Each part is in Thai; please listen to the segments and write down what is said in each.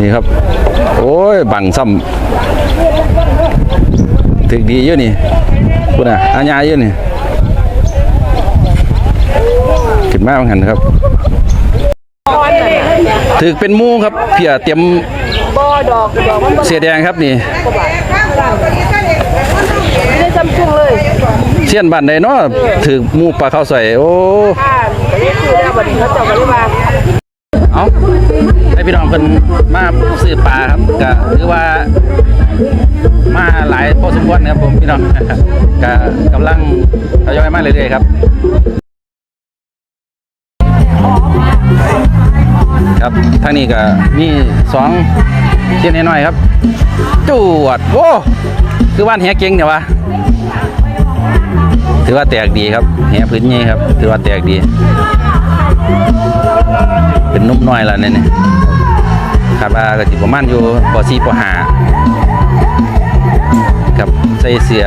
นี่ครับ โอ้ย บังซ้ำถึกดีเยอะนี่คุณอะอาญาเยอะนี่ขึ้นมาบางหันครับถึกเป็นมูครับ เพียเตรียมเสียแดงครับนี่เชี่ยนบ้านใดเนาะถึกหมูปลาข้าวใส่โอ้ เขาเจ้าก็ได้มาเอาให้พี่น้องเพิ่นมาซื้อปลาครับก็ถือว่ามาหลายพอสมควรนะครับผมพี่น้องก็กำลังทยอยมาเรื่อยๆครับ ครับทางนี้ก็มีสองเช่นน้อยๆครับจวดโว้คือบ้านแหเก่งเนี่ยวะถือว่าแตกดีครับแหพื้นนี้ครับ ถือว่าแตกดี เป็นนุ่มน้อยแล้วเนี่ยคาดว่าก็สิประมาณอยู่ป .4 ป .5 ครับใส่เสีย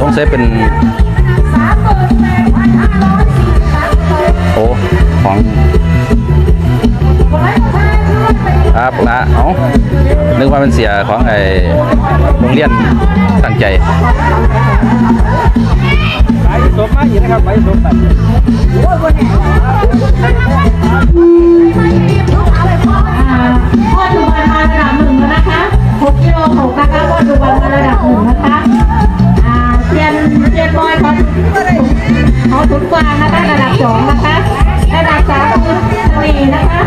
สงสัยเป็น โอ้ ของครับละเอานึกว่าเป็นเสียของไอ้โรงเรียนตั้งใจใบสมมาอีกนะครับใบสมตัดาถุนกวางนะคะระดับสองนะคะระดับสามคือเสน่ห์นะคะ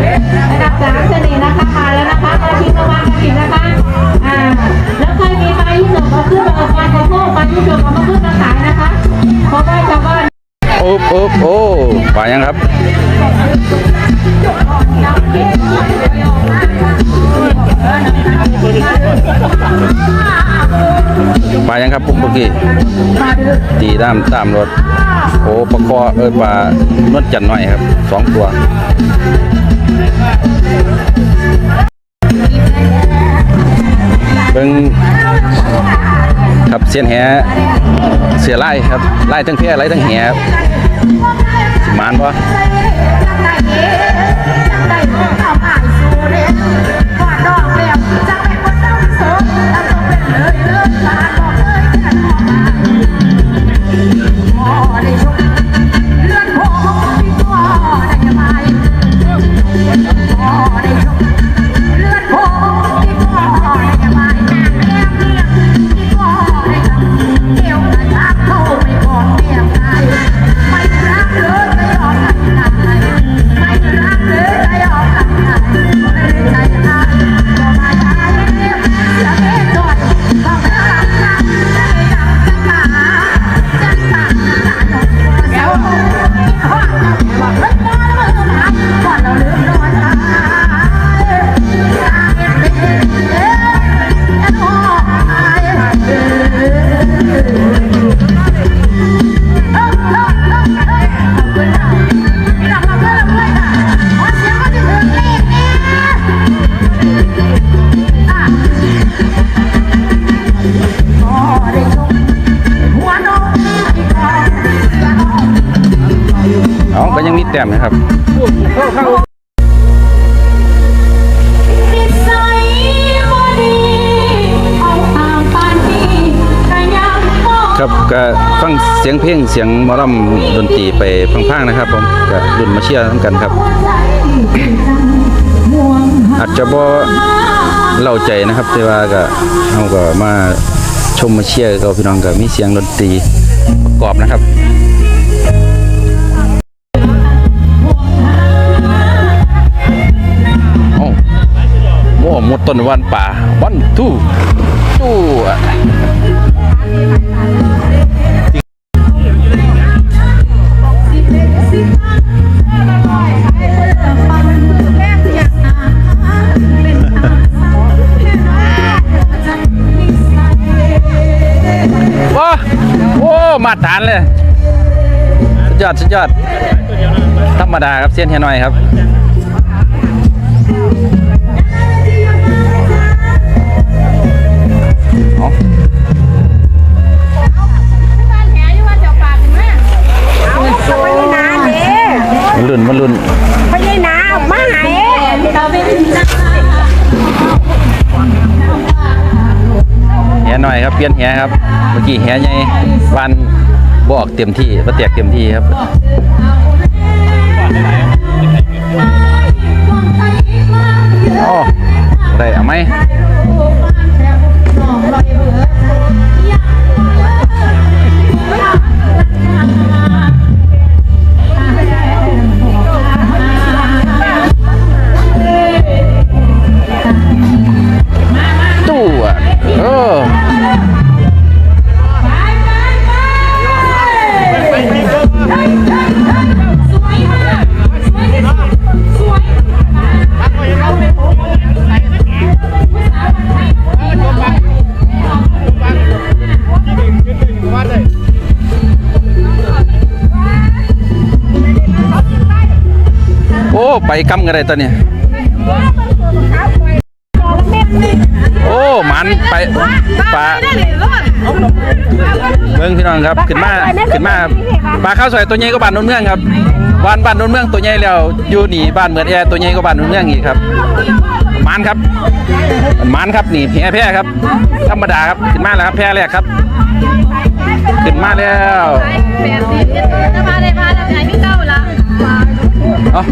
ระดับสามเสน่ห์นะคะมาแล้วนะคะมาทิ้งระวังกันอีกนะคะอ่าแล้วใครมีใบยี่สิบเอาขึ้นมาเอาไปขอโทษใบยี่สิบเอามาขึ้นมาขายนะคะเพราะว่าชาวบ้านโอ้โอ้โอ้ปลายังครับ ครับปุ๊กเมื่อกี้ตีตามตามรถโอ้ปลาคอเอ้ยปลานวดจันหน่อยครับสองตัวเบิ่งครับเสียนแหเสียไล่ครับไล่ทั้งเพี้ยไล่ทั้งแหครับสิมานปะ แต้มนะครับก็ยังบ่ครับก็ฟังเสียงเพลงเสียงมอลำดนตรีไปพังๆนะครับ ผมก็รุ่นมาเชียร์ทั้งกันครับ อาจจะบ่เล่าใจนะครับ แต่ว่าก็เฮาก็มาชมมาเชียร์กับพี่น้องก็มีเสียงดนตรีประกอบนะครับ โอ้หมดต้นวันป่าวันทูจู้ว้าโอ้มาตรฐานเลยสุดยอดสุดยอด ธรรมดาครับเส้นเฮียน้อยครับ เปลี่ยนแหครับ เมื่อกี้แหใหญ่วันบอกเต็มที่บ่แตกเต็มที่ครับโอ้ได้เอาไหม กำกันเลยตอนนี้ โอ้หมันไปปลาเมืองพี่น้องครับขึ้นมาขึ้นมาปลาข้าวสวยตัวใหญ่ก็บ้านนนเมืองครับบ้านบ้านนนเมืองตัวใหญ่แล้วอยู่หนีบ้านเหมือนแอร์ตัวใหญ่ก็บ้านนนเมืองอีกครับมันครับมันครับนี่แพ้แพ้ครับ ธรรมดาครับขึ้นมาแล้วครับแพ้แรกครับขึ้นมาแล้ว อ๋อ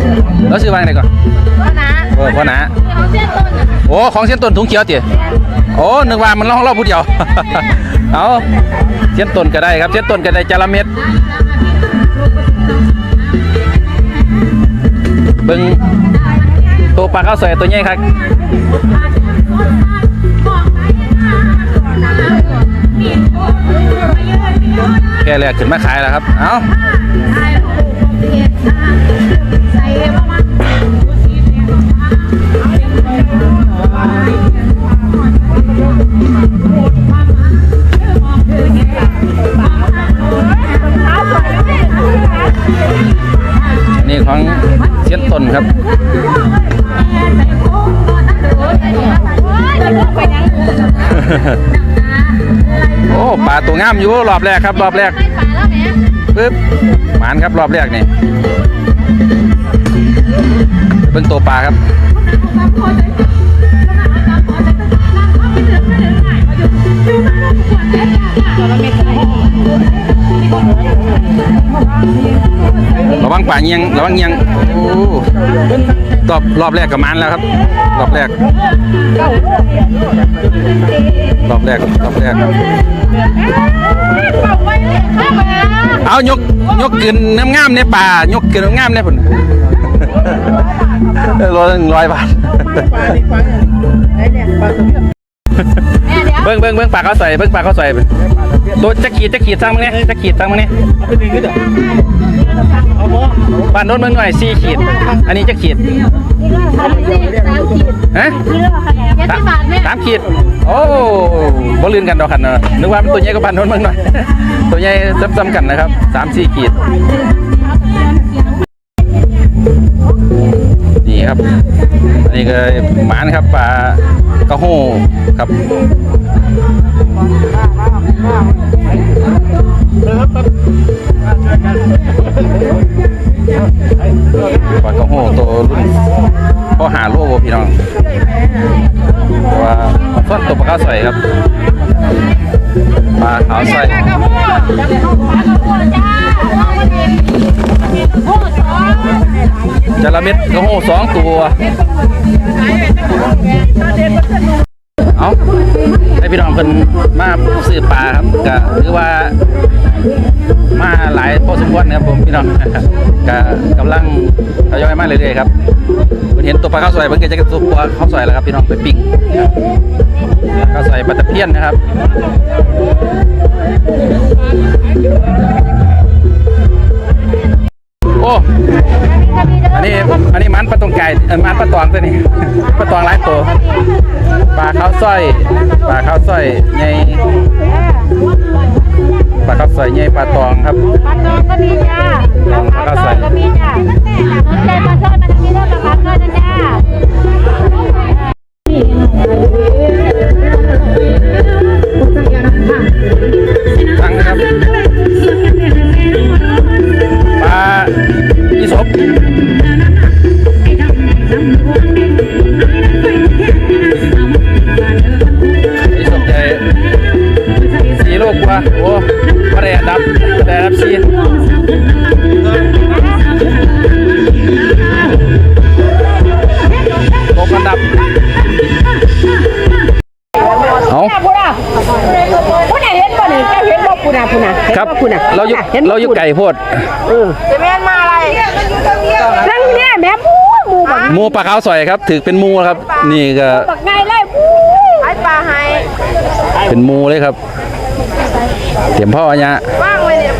แล้วซื้อวางไหนก่อนพ่อนะเออพ่อนาเขาเส้นต้นโอ้ของเส้นต้นถุงเขียวเตี๋ยโอ้นึกว่ามันล่องรอบผู้เดียว เอาเส้นต้นก็ได้ครับเส้นต้นก็ได้จาระเม็ดเบิ่งตัวปลาข้าวสวยตัวใหญ่ครับแค่แรกขึ้นมาขายแล้วครับ เอา นี่ของเส้นต้นครับโอ้ปลาตัวงามอยู่รอบแรกครับ รอบแรก ปึ๊บหมานครับรอบแรกนี่เบิ่งตัวปลาครับระวังป่าเงียงระวังเงียงโอ้รอบรอบแรกกับมันแล้วครับ รอบแรก รอบแรกรอบแรก เอายกยกกินน้ำงามในป่ายกกินน้ำงามในผลร้อยร้อยบาทแม่เดี๋ยวเบิ้งเบิ้งเบิ้งปลาเขาใส่เบิ้งปลาเขาใส่ตัวจะขีดจะขีดสั่งมั้งเนี่ยจะขีดสั่งมั้งเนี่ยเอาไปดึงขึ้นเถอะเอาบ่บ้านโน้นเบิ้งหน่อยสี่ขีด อันนี้จะขีดสามขีดฮะเจ็ด สิบาทแม่สามขีด โอ้บ่ลืนกันดอกขันเนอะนึกว่ามันตัวใหญ่กว่าบ้านโน้นเบิ้งหน่อย ตัวใหญ่ซ้ำๆกันนะครับสามสี่ขีด นี่ครับ อันนี้ก็หมานครับปลากระโหครับ ปลากระโหตัวรุ่นพอหาโล่พี่น้องว่าส่วนตัวปลาใส่ครับปลาขาวใส่จระเม็ดกระโหสองตัว เอาให้พี่น้องเพิ่นมาซื้อปลาครับก็คือว่ามาหลายพอสมควรนะครับผมพี่น้องก็กำลังทยอยมาเรื่อยๆครับเพิ่นเห็นตัวปลาข้าวซอยเพิ่นก็จะตัวปลาข้าวซอยแล้วครับพี่น้องไปปิ้งข้าวซอยปลาตะเพียนนะครับโอ้ อันนี้อันนี้มันปลาตองไก่เออมันปลาตองตัวนี้ปลาตองหลายตัวปลาข้าวซอยปลาข้าวซอยใหญ่ปลาข้าวซอยใหญ่ปลาตองครับปลาตองก็มีจ้าปลาตองก็มีจ้าสนใจปลาทอดมันจะมีเรื่องปลาทอดนะ เจ้าเห็นบ่พูดอะพูดอะครับพูดอะเราอยู่เห็นบ่เราอยู่ไก่โพดจะแม่นมาอะไรนั่งเนี่ยแม่มูหมูบักหมูปลาขาวสอยครับ ถือเป็นหมูครับ นี่ก็บักไงเลยมูไอ้ปลาไฮเป็นหมูเลยครับ เตรียมพ่อเนี่ยว่างไว้เนี่ย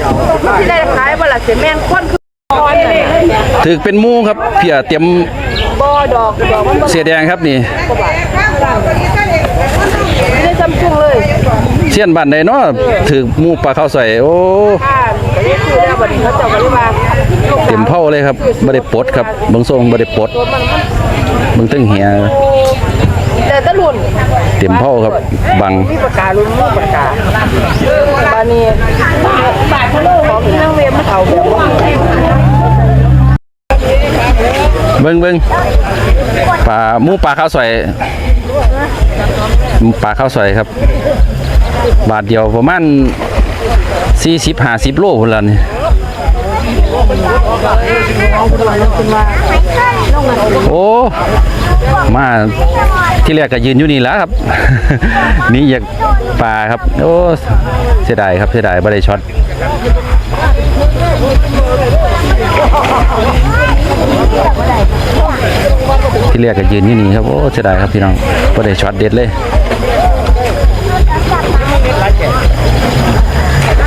ที่ได้ขายบ่ล่ะเสียแม่นคนคือคอนเลยถือเป็นหมูครับเพียเตรียมบ่ดอกดอกมันบ่เสียแดงครับนี่ไม่ได้ซัมซุงเลย เชียนบ้านใดเนาะถือหมูปลาขาวสอยโอ้อ่านก็ได้คือแล้วบัดนี้เขาเจ้าก็เลยว่าเต็มเผาเลยครับบ่ได้ปลดครับเบิ่งทรงบ่ได้ปลดตัวมันมันเบิ่งตึงเหียแต่ตะลุนเต็มเผาครับบังมีปากกาลุนมีปากกาบานี้บาทของที่นั่งเวียนมาเอาแบบว่าเบิ่งเบิ่งปลาหมูปลาขาวสอยปลาขาวสอยครับ บาทเดียวประมาณ40 50โลพุ่นละนี่โอ้ มาที่แรกก็ยืนอยู่นี่แล้วครับ นี่อยากปลาครับ โอ้เสียดายครับเสียดายบ่ได้ช็อตที่แรกก็ยืนอยู่นี่ครับ โอ้เสียดายครับพี่น้องบ่ได้ช็อตเด็ดเลย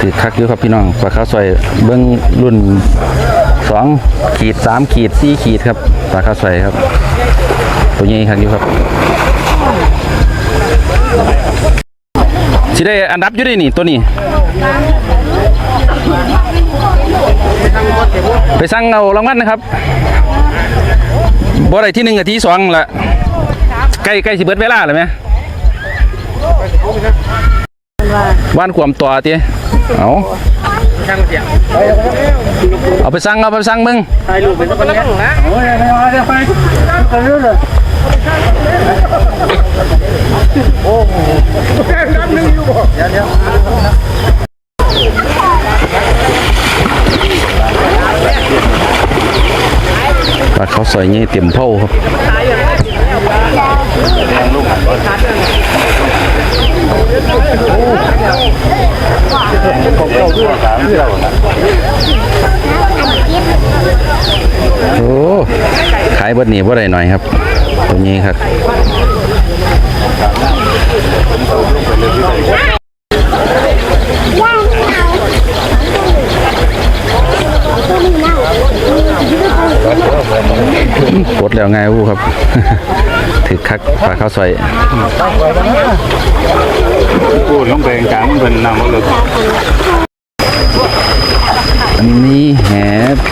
ติดคักอยู่ครับพี่น้องปลาข้าวซอยเบิ้องรุ่นสองขีดสามขีดสี่ขีดครับปลาข้าวซอยครับ ตัวนี้ครับอยู่ครับสิได้อันดับอยู่ได้นี่ตัวนี้ ไปสั่งเอารางวัลนะครับบ่ได้ที่หนึ่งกับที่สองละใกล้ใกล้สิเบิดเวลาเลยไหม ว่านความต่อตีเอาเอาไปสั่งเอาไปสั่งมึงปลาเขาวซอยนี่เต็มเผาครับ โอ้ขายบัดนี้บ่ได้หน่อยครับ ตัวนี้ครับกดแล้วไงวูครับ ถือคักปลาข้าวซอยพูดลงไปกลางมันเป็นน้ำมันเลยอันนี้แหแพ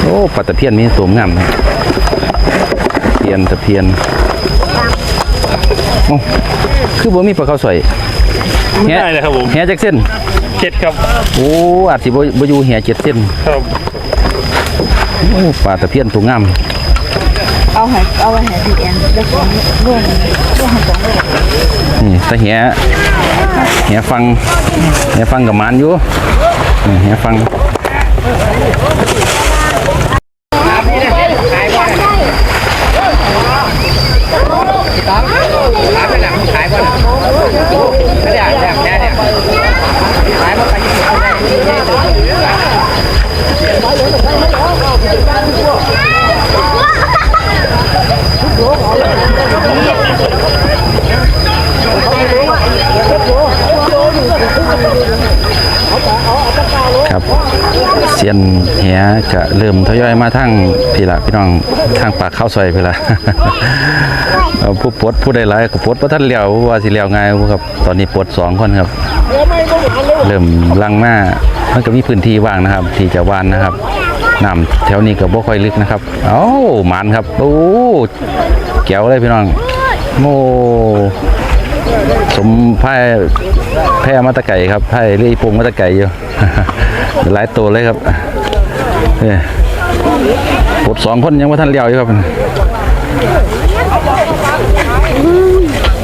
โอ้ปลาตะเพียนมีตัวงามนะเพียนตะเพียนโอ้คือบ่มีปลาข้าวซอยไม่ได้เลยครับผมแหจักเส้นเจ็ดครับโอ้อาจสิบ่บ่อยู่แหเจ็ดเส้นครับโอ้ปลาตะเพียนตัวงาม เอาให้เอาไว้ให้พี่แอนแล้วก็ร่วมร่วมให้จังเลยนี่ตะเหียเหียฟังเหียฟังกับมันอยู่เหียฟัง ครับเสียนแหก็ เริ่มทยอยมาทางพี่ละพี่น้องทางปากข้าวซอยพี่ละเอาผู้ปลดผู้ใดหลายก็ปลดบ่ทันแล้วว่าสิแล้วง่ายครับ ตอนนี้ปลดสองคนครับ เริ่มลังมามันก็มีพื้นที่ว่างนะครับ ที่จะว่านนะครับน้ำแถวนี้ก็บ่ค่อยลึกนะครับ เอ้าหมานครับโอ้แก้วเลยพี่น้องโอ้สมไพ่แพ้มาตะไก่ครับไพ่เรื่อยปงมาตะไก่อยู่หลายตัวเลยครับ เนี่ยปวดสองคนยังว่าท่านเลี้ยวอยู่ครับ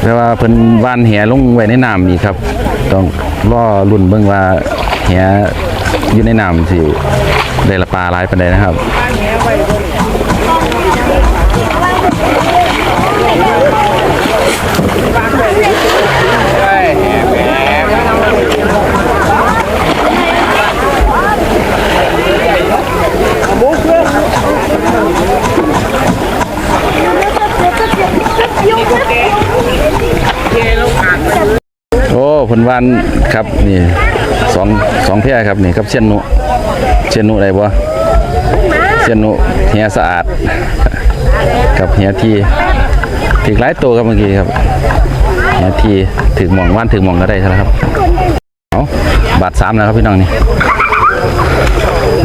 แต่ว่าเพิ่นวานแหลงไว้ในน้ำอีกครับ ต้องรอรุ่นเบิ่งว่าเฮียอยู่ในน้ำสิได้ละปลาหลายปานใดนะครับ โอ้ผลวานครับนี่สองสองเพียครับนี่ครับเชียนนุเชียนนุอะไรบ่เชียนนุเฮียสะอาดกับเฮียทีถึงหลายตัวครับเมื่อกี้ครับเฮียทีถึงหมองว่านถึงหมองก็ได้แล้วครับเอาบาทสามนะครับพี่น้องนี่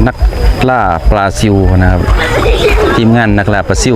นักล่าปลาซิวนะครับทีมงานนักล่าปลาซิว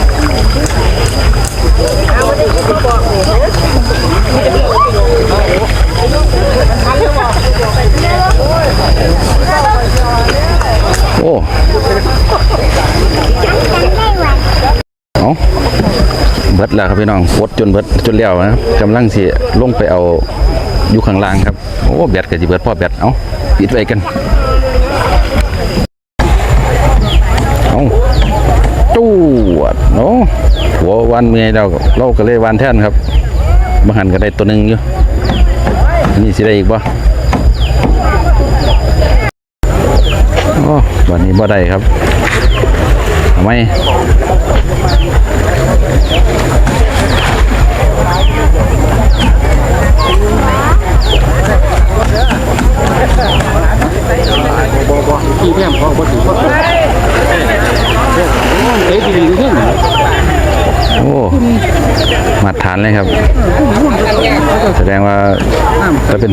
โอ้เอาเบิดแล้วครับพี่น้องปดจนเบิดจนแล้วนะครับกำลังสิลงไปเอาอยู่ข้างล่างครับ โอ้แบตก็สิเบิดพ่อแบตเอาปิดไว้กันเอาจูวด โอ้หัววันเมียเราเราก็เลยวันแท่นครับมาหันก็ได้ตัวหนึ่งอยู่อันนี่สิได้อีกบ่โอ้วันนี้บ่ได้ครับทำไม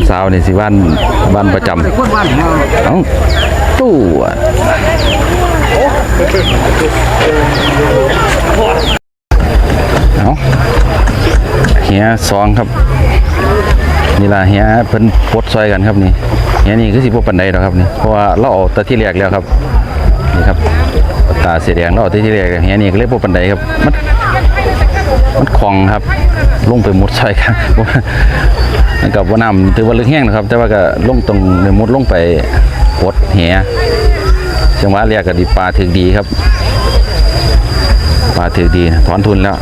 สาวนี่สิบ้านบ้านประจำเอ้าตู้เอาเฮียสองครับ นี่ล่ะเฮียเพิ่นปดซอยกันครับนี่เฮียนี่คือสิบ่ปานใดดอกครับนี่เพราะว่าเราเอาตะที่แรกแล้วครับนี่ครับตาเสีแดงเราเอาตะที่แรกแล้วเฮียนี่ก็เลยบ่ปานใดครับมันมันคลองครับลงไปมดซอยกัน กับว่าน้ำถือว่าลึกแห้งนะครับ แต่ว่าก็ลงตรงในมุดลงไปกดแหจังหวะเรียกก็ดีปลาถึกดีครับ ปลาถึกดีถอนทุนแล้ว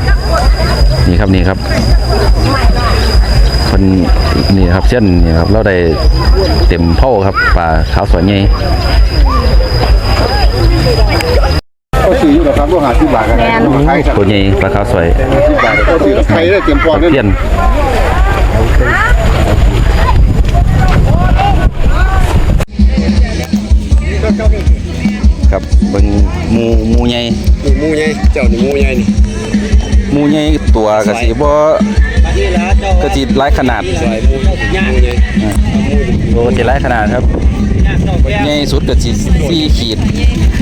นี่ครับนี่ครับคนนี่ครับเช่นนี่ครับเราได้เต็มเผ่าครับปลาขาวสวยใหญ่ก็ซื้ออยู่แล้วครับบ่หาที่บาทกันขายสักตัวใหญ่ปลาขาวสวยที่บาทก็ซื้อใครได้เตรียมพร้อมเพี้ยน หมูหมูใหญ่นี่หมูใหญ่เจ้านี่หมูใหญ่นี่หมูใหญ่ตัวก็สิบ่ก็สิหลายขนาดสวยหมูหมูใหญ่โอ้สิหลายขนาดครับใหญ่สุดก็สิ4ขีด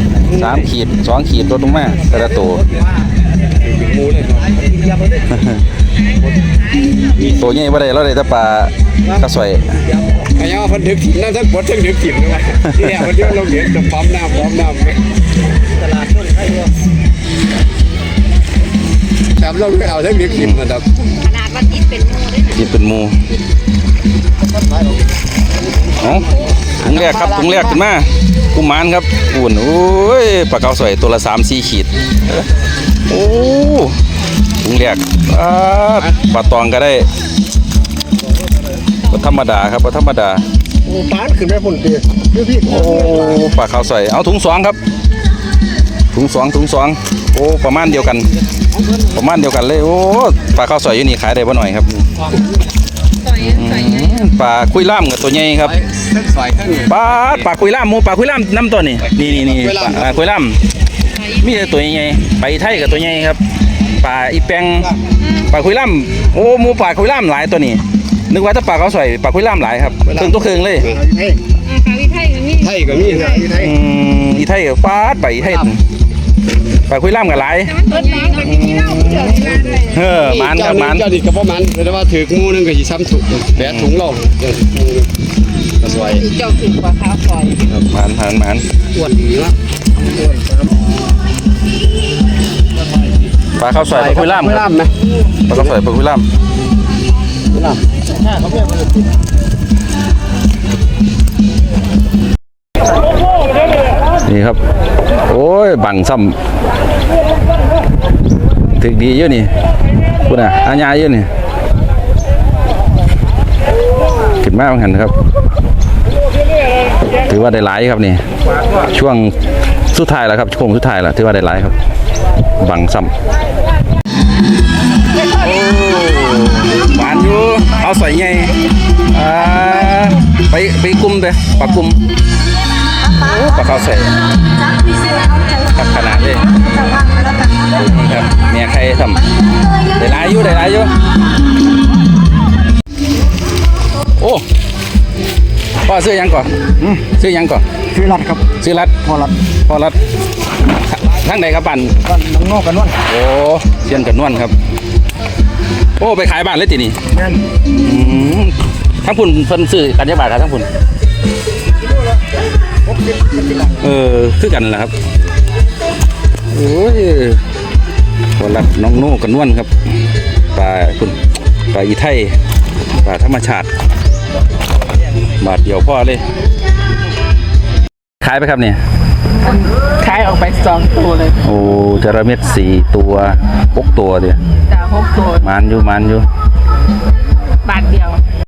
3ขีด2ขีดลดลงมาแต่ละตัวหมูเลยครับตัวใหญ่บ่ได้เราได้แต่ปลากระสวย ไอ้ยาเพิ่นดึกถิ่นนั่นทั้งบดทั้งดึกถิ่นเลยที่แรกมันเดี๋ยวลงเห็นจะปั๊มน้ำปั๊มน้ำตลาดต้นไทยครับเราไม่เอาทั้งดึกถิ่นนะครับที่เป็นหมูเอาถุงแรกครับถุงแรกขึ้นมากุมารครับอุ่นโอ้ยปลาเก๋าสวยตัวละ3 4ขีดโอ้ถุงแรกปลาปลาตองก็ได้ บ่ธรรมดาครับบ่ธรรมดาโอ้ปานขึ้นไปพุ่นเตี้ยพี่พี่โอ้ปลาขาวใส่เอาถุงสองครับ ถุงสองถุงสองโอ้ประมาณเดียวกัน ประมาณเดียวกันเลยโอ้ปลาข้าวสอยอยู่นี่ขายได้บ่หน่อยครับอืมปลาคุยล่ามกับตัวใหญ่ครับทั้งสายทั้งปลาปลาคุยล่ามหมูปลาคุยล่ามน้ำตัวนี่นี่นี่นี่คุยล่ามปลาคุยล่ามมีแต่ตัวใหญ่ๆไปลาไทยกับตัวใหญ่ครับปลาอีแปงปลาคุยล่ามโอ้หมูปลาคุยล่ามหลายตัวนี่ นึกว่าถ้าปลาเขาใส่ปลาคุยล่ามหลายครับเครื่องตัวเครื่องเลยไทยก็มีนะไทยอืมอีไทยกับฟาดไปอีไทยปลาคุยล่ามกับหลายเออมันครับมันเจ้าดิก็ประมาณแต่ว่าถืองูนึงก็สิซ้ำถุงแปดถุงเราก็สวยมันมันมันอ้วนดีวะปลาข้าวใส่ปลาคุยล่ามไม่ครับล่ามไหมปลาข้าวใส่ปลาคุยล่าม นี่ครับ โอ้ย บังซ้ำถึกดีเยอะนี่คุณอะอาญาเยอะนี่ขึ้นมาบางหันครับ ถือว่าได้หลายครับนี่ ช่วงสุดท้ายแล้วครับช่วงสุดท้ายแล้วถือว่าได้หลายครับ บังซ้ำ เอาใส่ไงอ่าไปไปกลุ่มเด้อปลากลุ่มปลาข้าวใส่ครับขนาดเลยนี่ครับเมียใครทำได้หลายอยู่ได้หลายอยู่โอ้พ่อซื้อหยังก่อนซื้อหยังก่อนชื่อรัดครับซื้อรัดพอรัดพ่อรัดทั้งใดครับบันบ้านน้องนอกกันวะโอ้เชียนกันนวลครับ โอ้ไปขายบ้านเลยทีนี่แม่นอืมทั้งพุ่นเพิ่นซื้อกันยักบาทครับทั้งพุ่นเออคือกันแหละครับโอ้ยวันละน้องโน่กันนวลครับปลาคุณปลาอีไทยปลาธรรมชาติ บาทเดียวพ่อเลยขายไปครับเนี่ยขายออกไปสองตัวเลย โอ้จระเม็ดสี่ตัวหกตัวเดียวจ้า หกตัวมันอยู่มันอยู่